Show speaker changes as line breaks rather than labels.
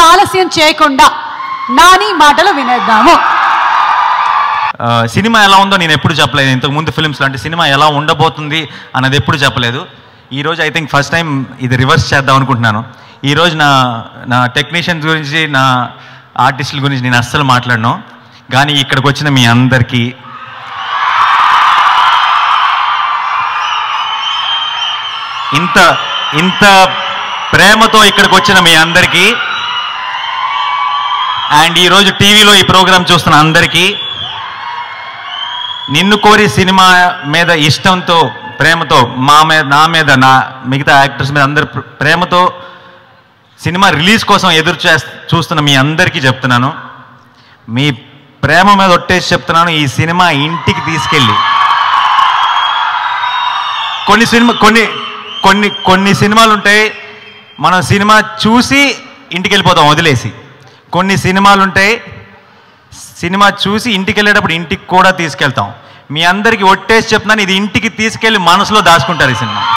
ఆలస్యం చేయకుండా నాని మాటలు వినేద్దాము.
సినిమా ఎలా ఉందో నేను ఎప్పుడు చెప్పలేదు. ఇంతకుముందు ముందు లాంటి సినిమా ఎలా ఉండబోతుంది అన్నది ఎప్పుడు చెప్పలేదు. ఈరోజు ఐ థింక్ ఫస్ట్ టైం ఇది రివర్స్ చేద్దాం అనుకుంటున్నాను. ఈరోజు నా నా టెక్నీషియన్స్ గురించి నా ఆర్టిస్టుల గురించి నేను అస్సలు మాట్లాడను. కానీ ఇక్కడికి వచ్చిన మీ అందరికీ ఇంత ఇంత ప్రేమతో ఇక్కడికి వచ్చిన మీ అందరికీ అండ్ ఈరోజు టీవీలో ఈ ప్రోగ్రాం చూస్తున్న అందరికీ నిన్ను కోరి సినిమా మీద ఇష్టంతో ప్రేమతో మా మీద నా మీద నా మిగతా యాక్టర్స్ మీద అందరి ప్రేమతో సినిమా రిలీజ్ కోసం ఎదురు చే చూస్తున్న మీ అందరికీ చెప్తున్నాను. మీ ప్రేమ మీద ఒట్టేసి చెప్తున్నాను ఈ సినిమా ఇంటికి తీసుకెళ్ళి. కొన్ని సినిమా కొన్ని కొన్ని కొన్ని సినిమాలు ఉంటాయి మనం సినిమా చూసి ఇంటికి వెళ్ళిపోతాం వదిలేసి. కొన్ని సినిమాలు ఉంటాయి సినిమా చూసి ఇంటికి వెళ్ళేటప్పుడు ఇంటికి కూడా తీసుకెళ్తాం. మీ అందరికీ ఒట్టేసి చెప్తున్నాను ఇది ఇంటికి తీసుకెళ్ళి మనసులో దాచుకుంటారు ఈ సినిమా.